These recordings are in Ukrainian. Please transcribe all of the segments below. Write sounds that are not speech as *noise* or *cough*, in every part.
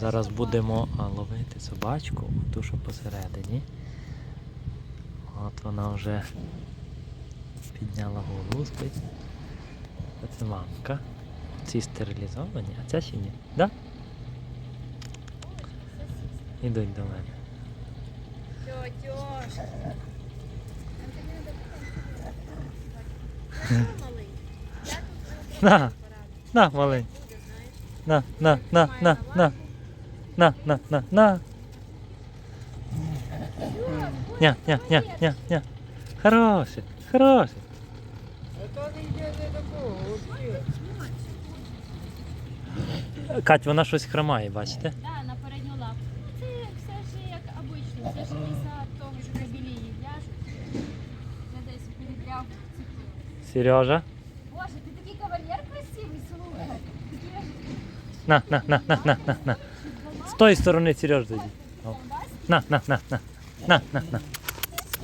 Зараз будемо ловити собачку, ту, що посередині. От вона вже підняла голову, спить. Це мамка. Ці стерилізовані, а ця ще ні. Да? Ідуть до мене. Малий? *laughs* На. На, маленький. На, на, на, на, на. На, на, на, на. Ня, ня, ня, ня, ня. Хороший, хороший. Это не йде не такого, вообще. Кать, вона щось хромає, бачите? Да, на передню лапу. Це все ж як обично, це ж після того, що кабілі її в'яжуть. Я десь передряв цепи. Сережа. Боже, ти такий кавалер красивий, слухай. Такі На, на, на, на, на, на, на. З тої сторони Сереж зайди. О. На, на, на, на. На, на, на.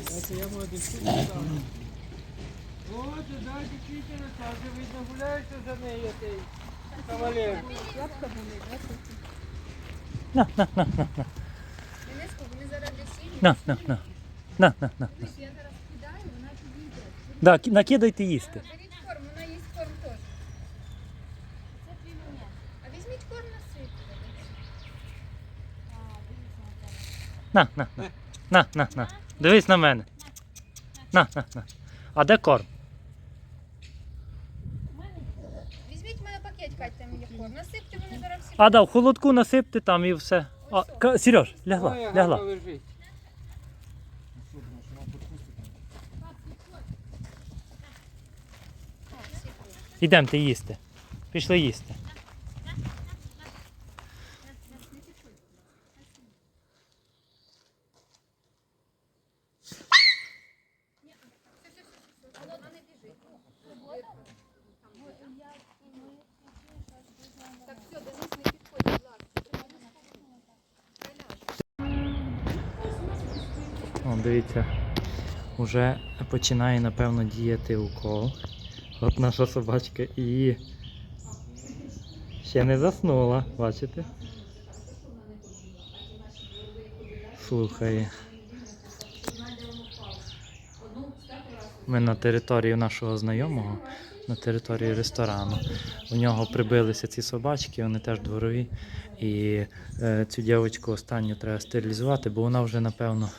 Це я можу дівчину сам. От, да, дівчина, та вже видно гуляєшся за нею, ти кавалер. На, на, на, на, на. Дениско, вони зараз для сім'ї. На, на, на. На, на, на. Дивись, я зараз кидаю, вона підійде. Да, ки- накидайте їсти. Беріть корм, вона їсть корм теж. Це твій момент. А візьміть корм насипте. А, дивіться на тебе. На, на, на. На, на, на. Дивись на мене. На, на, на. А де корм? Візьміть в мене пакет, Кать, там є корм. Насипте, вони зараз всі. А да, в холодку насипте там і все. А, Ка- Сереж, лягла, Ой, гарно лягла. лежить. Ідемте їсти. Пішли їсти. Так, все, Денис, не підходь, будь. О, дивіться, вже починає, напевно, діяти укол. От наша собачка і ще не заснула, бачите? Слухає. Ми на території нашого знайомого, на території ресторану. У нього прибилися ці собачки, вони теж дворові. І е, цю дівчинку останню треба стерилізувати, бо вона вже, напевно,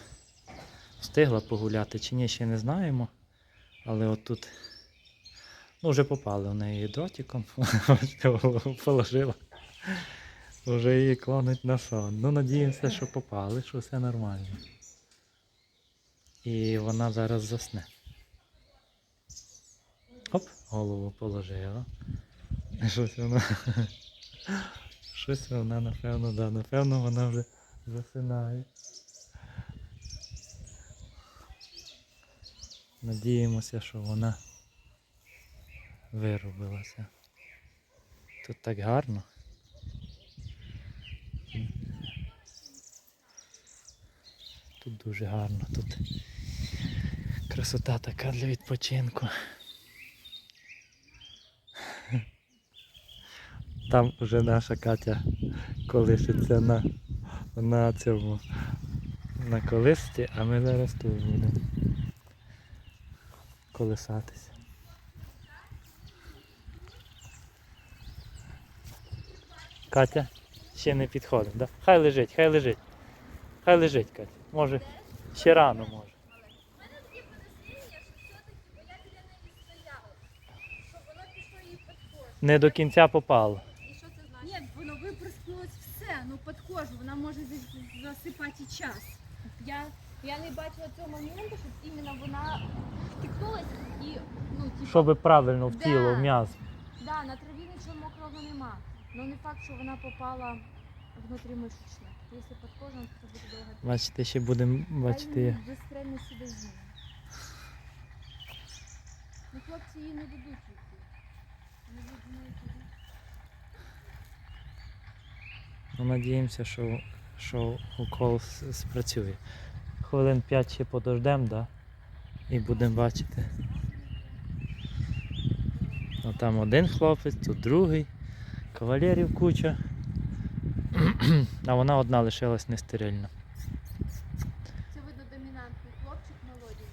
встигла погуляти чи ні, ще не знаємо. Але от тут ну, вже попали в неї дротиком. *laughs* Положила. Вже її клонить на сон. Ну, надіємося, що попали, що все нормально. І вона зараз засне. Оп, голову положила. Щось вона. Щось вона, напевно, да, напевно, вона вже засинає. Надіємося, що вона виробилася. Тут так гарно. Тут дуже гарно, тут красота така для відпочинку. Там вже наша Катя колишиться на, на цьому на колисці, а ми зараз тут будемо колисатися. Катя ще не підходить, да? Хай лежить, хай лежить. Хай лежить, Катя. Може, ще рано може. У мене такі подозріння, все, під кожу, вона може засипати час. Я, я не бачила цього моменту, щоб іменно вона втикнулась і, ну, типу, Щоб правильно в тіло, в Да. м'ясо. да, на траві нічого мокрого нема. Ну не факт, що вона попала внутрімишечно. Якщо під кожу, то буде довго. Бачите, ще будемо бачити. як. Сюди зніме. Ну, хлопці її не дадуть йти. Не дадуть Ну, надіємося, що, що укол спрацює. Хвилин 5 ще подождемо, да? І будемо бачити. Ну, там один хлопець, тут другий, кавалерів куча. А вона одна лишилась нестерильна. Це видно домінантний хлопчик молоденький.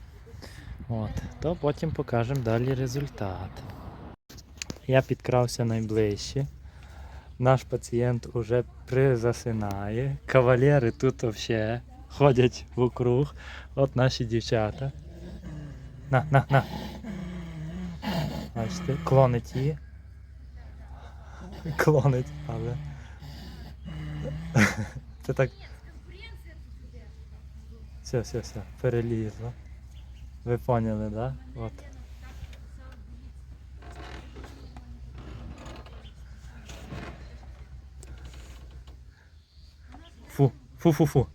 От, то потім покажемо далі результат. Я підкрався найближче. Наш пацієнт уже призасинає. Кавалери тут взагалі ходять вокруг. От наші дівчата. На, на, на. Бачите, клонить її. Клонить, але. Це так. Все, все, все, перелізло. Ви поняли, да? От. Зустріти.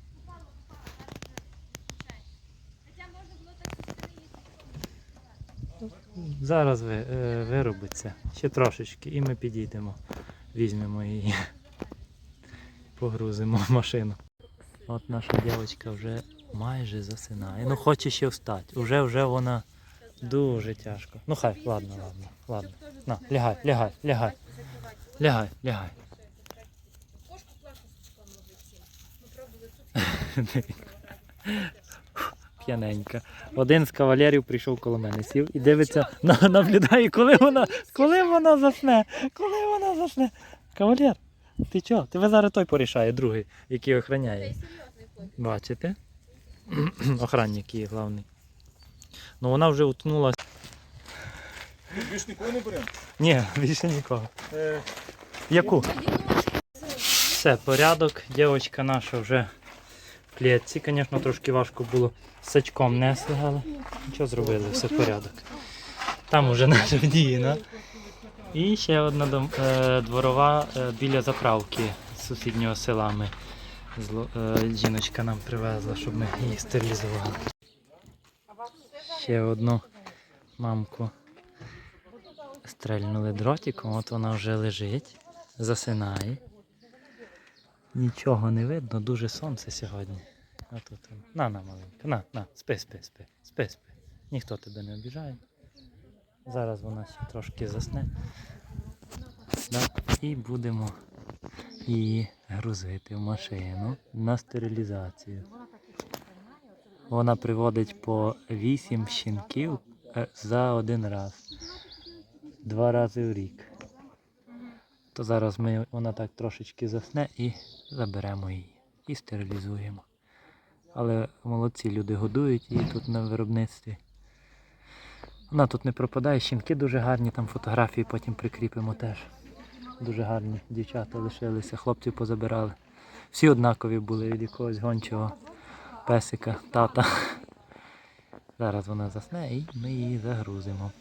Зараз ви, е, виробиться. Ще трошечки, і ми підійдемо. Візьмемо її. Погрузимо в машину. От наша дівчинка вже майже засинає. Ну хоче ще встати. Уже вже вона дуже тяжко. Ну хай, ладно, ладно, ладно. На, лягай, лягай, лягай. Лягай, лягай. *laughs* П'яненька. Один з кавалерів прийшов коло мене, сів і дивиться, на, наблюдає, коли вона, коли вона засне, коли вона засне. Кавалер, ти чого? Тебе зараз той порішає, другий, який охороняє. Бачите? *clears throat* Охранник її головний. Ну вона вже утонула. Більш нікого не беремо. Ні, більше нікого. Е, Яку? Все, порядок. Дівчинка наша вже клітці. Звісно, трошки важко було сачком несли, але нічого зробили, все порядок. Там уже *laughs* наша вдіяна. І ще одна е, дворова е, біля заправки з сусіднього села. Ми, е, жіночка нам привезла, щоб ми її стерилізували. Ще одну мамку стрельнули дротиком, от вона вже лежить, засинає. Нічого не видно, дуже сонце сьогодні. А тут на на маленька, на, на, спи, спи, спи, спи, спи. Ніхто тебе не обіжає. Зараз вона ще трошки засне. Да? І будемо її грузити в машину на стерилізацію. Вона приводить по 8 щенків е, за один раз. Два рази в рік. То зараз ми, вона так трошечки засне і заберемо її. І стерилізуємо. Але молодці люди годують її тут на виробництві. Вона тут не пропадає, щінки дуже гарні, там фотографії потім прикріпимо теж. Дуже гарні дівчата лишилися, хлопців позабирали. Всі однакові були від якогось гончого песика, тата. Зараз вона засне і ми її загрузимо.